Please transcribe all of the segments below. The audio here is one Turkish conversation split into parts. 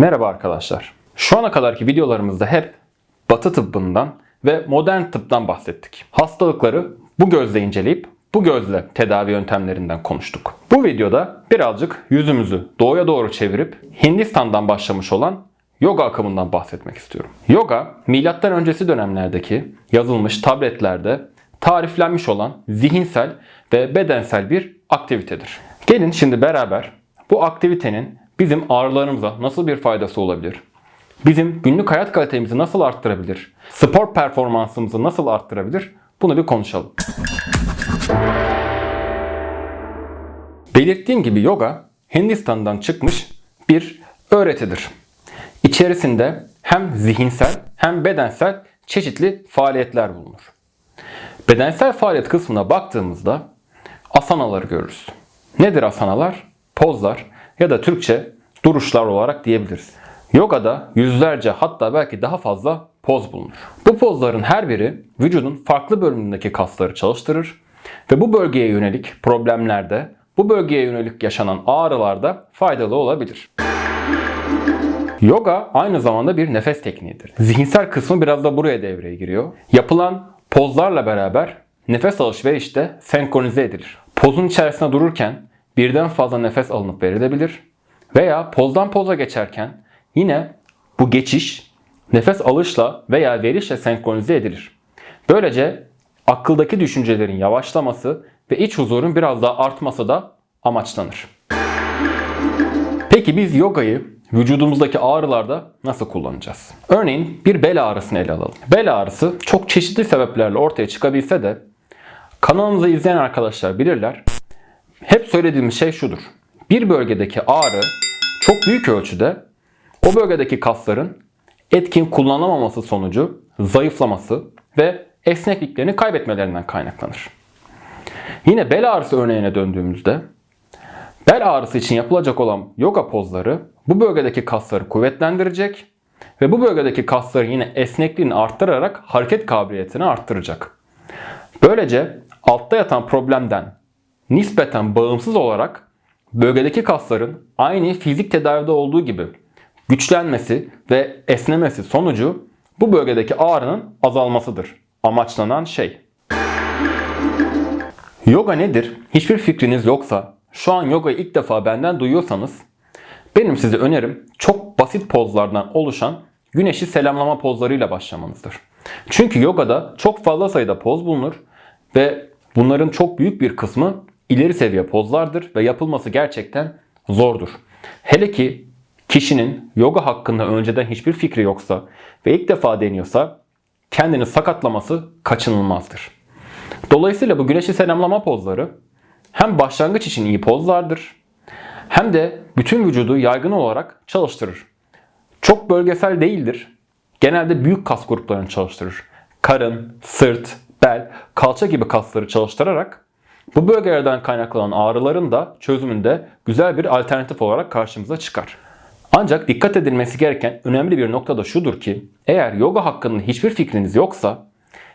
Merhaba arkadaşlar. Şu ana kadarki videolarımızda hep Batı tıbbından ve modern tıptan bahsettik. Hastalıkları bu gözle inceleyip bu gözle tedavi yöntemlerinden konuştuk. Bu videoda birazcık yüzümüzü doğuya doğru çevirip Hindistan'dan başlamış olan yoga akımından bahsetmek istiyorum. Yoga, milattan öncesi dönemlerdeki yazılmış tabletlerde tariflenmiş olan zihinsel ve bedensel bir aktivitedir. Gelin şimdi beraber bu aktivitenin bizim ağrılarımıza nasıl bir faydası olabilir? Bizim günlük hayat kalitemizi nasıl arttırabilir? Spor performansımızı nasıl arttırabilir? Bunu bir konuşalım. Belirttiğim gibi yoga Hindistan'dan çıkmış bir öğretidir. İçerisinde hem zihinsel hem bedensel çeşitli faaliyetler bulunur. Bedensel faaliyet kısmına baktığımızda asanaları görürüz. Nedir asanalar? Pozlar ya da Türkçe duruşlar olarak diyebiliriz. Yogada yüzlerce hatta belki daha fazla poz bulunur. Bu pozların her biri vücudun farklı bölümündeki kasları çalıştırır ve bu bölgeye yönelik problemlerde, bu bölgeye yönelik yaşanan ağrılarda faydalı olabilir. Yoga aynı zamanda bir nefes tekniğidir. Zihinsel kısmı biraz da buraya devreye giriyor. Yapılan pozlarla beraber nefes alışveriş de senkronize edilir. Pozun içerisinde dururken birden fazla nefes alınıp verilebilir veya pozdan poza geçerken yine bu geçiş nefes alışla veya verişle senkronize edilir. Böylece akıldaki düşüncelerin yavaşlaması ve iç huzurun biraz daha artması da amaçlanır. Peki biz yogayı vücudumuzdaki ağrılarda nasıl kullanacağız? Örneğin bir bel ağrısını ele alalım. Bel ağrısı çok çeşitli sebeplerle ortaya çıkabilse de kanalımızı izleyen arkadaşlar bilirler. Hep söylediğimiz şey şudur. Bir bölgedeki ağrı çok büyük ölçüde o bölgedeki kasların etkin kullanılamaması sonucu zayıflaması ve esnekliklerini kaybetmelerinden kaynaklanır. Yine bel ağrısı örneğine döndüğümüzde bel ağrısı için yapılacak olan yoga pozları bu bölgedeki kasları kuvvetlendirecek ve bu bölgedeki kasların yine esnekliğini arttırarak hareket kabiliyetini arttıracak. Böylece altta yatan problemden nispeten bağımsız olarak bölgedeki kasların aynı fizik tedavide olduğu gibi güçlenmesi ve esnemesi sonucu bu bölgedeki ağrının azalmasıdır. Amaçlanan şey. Yoga nedir? Hiçbir fikriniz yoksa, şu an yogayı ilk defa benden duyuyorsanız, benim size önerim çok basit pozlardan oluşan güneşi selamlama pozlarıyla başlamanızdır. Çünkü yogada çok fazla sayıda poz bulunur ve bunların çok büyük bir kısmı ileri seviye pozlardır ve yapılması gerçekten zordur. Hele ki kişinin yoga hakkında önceden hiçbir fikri yoksa ve ilk defa deniyorsa kendini sakatlaması kaçınılmazdır. Dolayısıyla bu güneşi selamlama pozları hem başlangıç için iyi pozlardır hem de bütün vücudu yaygın olarak çalıştırır. Çok bölgesel değildir. Genelde büyük kas gruplarını çalıştırır. Karın, sırt, bel, kalça gibi kasları çalıştırarak bu bölgelerden kaynaklanan ağrıların da çözümünde güzel bir alternatif olarak karşımıza çıkar. Ancak dikkat edilmesi gereken önemli bir nokta da şudur ki eğer yoga hakkında hiçbir fikriniz yoksa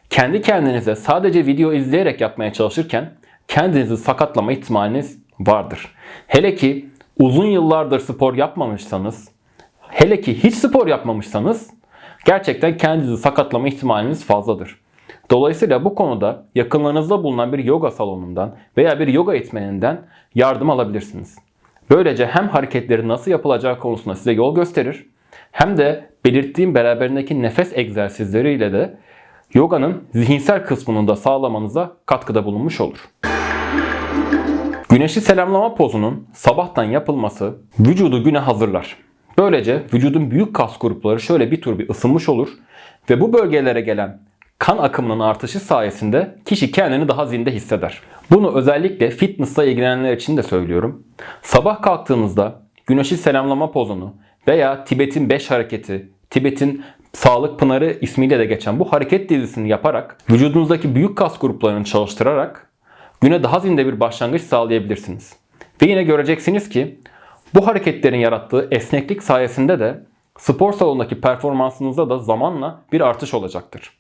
kendi kendinize sadece video izleyerek yapmaya çalışırken kendinizi sakatlama ihtimaliniz vardır. Hele ki uzun yıllardır spor yapmamışsanız, hele ki hiç spor yapmamışsanız gerçekten kendinizi sakatlama ihtimaliniz fazladır. Dolayısıyla bu konuda yakınlarınızda bulunan bir yoga salonundan veya bir yoga eğitmeninden yardım alabilirsiniz. Böylece hem hareketleri nasıl yapılacağı konusunda size yol gösterir hem de belirttiğim beraberindeki nefes egzersizleriyle de yoganın zihinsel kısmını da sağlamanıza katkıda bulunmuş olur. Güneşi selamlama pozunun sabahtan yapılması vücudu güne hazırlar. Böylece vücudun büyük kas grupları şöyle bir tur bir ısınmış olur ve bu bölgelere gelen kan akımının artışı sayesinde kişi kendini daha zinde hisseder. Bunu özellikle fitnessla ilgilenenler için de söylüyorum. Sabah kalktığınızda güneşi selamlama pozunu veya Tibet'in 5 hareketi, Tibet'in sağlık pınarı ismiyle de geçen bu hareket dizisini yaparak vücudunuzdaki büyük kas gruplarını çalıştırarak güne daha zinde bir başlangıç sağlayabilirsiniz. Ve yine göreceksiniz ki bu hareketlerin yarattığı esneklik sayesinde de spor salonundaki performansınızda da zamanla bir artış olacaktır.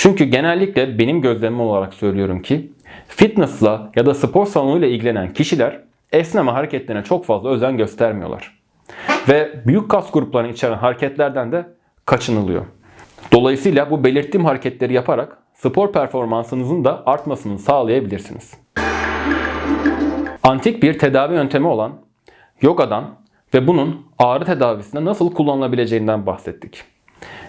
Çünkü genellikle benim gözlemim olarak söylüyorum ki fitnessla ya da spor salonuyla ilgilenen kişiler esneme hareketlerine çok fazla özen göstermiyorlar. ve büyük kas gruplarını içeren hareketlerden de kaçınılıyor. Dolayısıyla bu belirttiğim hareketleri yaparak spor performansınızın da artmasını sağlayabilirsiniz. Antik bir tedavi yöntemi olan yogadan ve bunun ağrı tedavisinde nasıl kullanılabileceğinden bahsettik.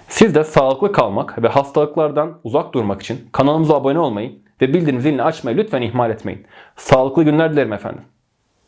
Siz de sağlıklı kalmak ve hastalıklardan uzak durmak için kanalımıza abone olmayı ve bildirim zilini açmayı lütfen ihmal etmeyin. Sağlıklı günler dilerim efendim.